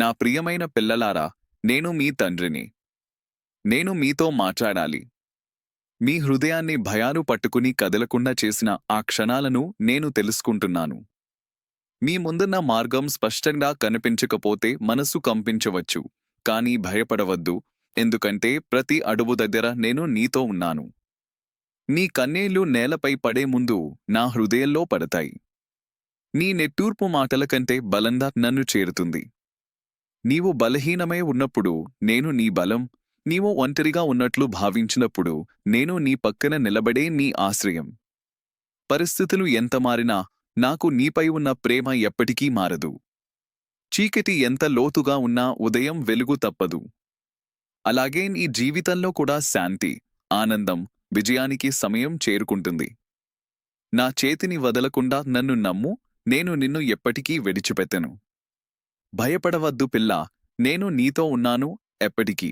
నా ప్రియమైన పిల్లలారా నేను మీ తండ్రిని. నేను మీతో మాట్లాడాలి. మీ హృదయాన్ని భయాలు పట్టుకుని కదలకుండా చేసిన ఆ క్షణాలను నేను తెలుసుకుంటున్నాను. మీ ముందున్న మార్గం స్పష్టంగా కనిపించకపోతే మనసు కంపించవచ్చు కానీ భయపడవద్దు ఎందుకంటే ప్రతి అడుగు దగ్గర నేను నీతో ఉన్నాను. నీ కన్నీళ్ళు నేలపై పడే ముందు నా హృదయంలో పడతాయి. నీ నెట్టూర్పు మాటల కంటే బలంగా నన్ను చేరుతుంది. నీవు బలహీనమై ఉన్నప్పుడు నేను నీ బలం నీవు ఒంటరిగా ఉన్నట్లు భావించినప్పుడు నేను నీ పక్కన నిలబడే నీ ఆశ్రయం. పరిస్థితులు ఎంత మారినా నాకు నీపై ఉన్న ప్రేమ ఎప్పటికీ మారదు. చీకటి ఎంత లోతుగా ఉన్నా ఉదయం వెలుగు తప్పదు. అలాగే నీ జీవితంలో కూడా శాంతి ఆనందం విజయానికి సమయం చేరుకుంటుంది. నా చేతిని వదలకుండా నన్ను నమ్ము నేను నిన్ను ఎప్పటికీ విడిచిపెత్తను భయపడవద్దు పిల్ల నేను నీతో ఉన్నాను ఎప్పటికీ.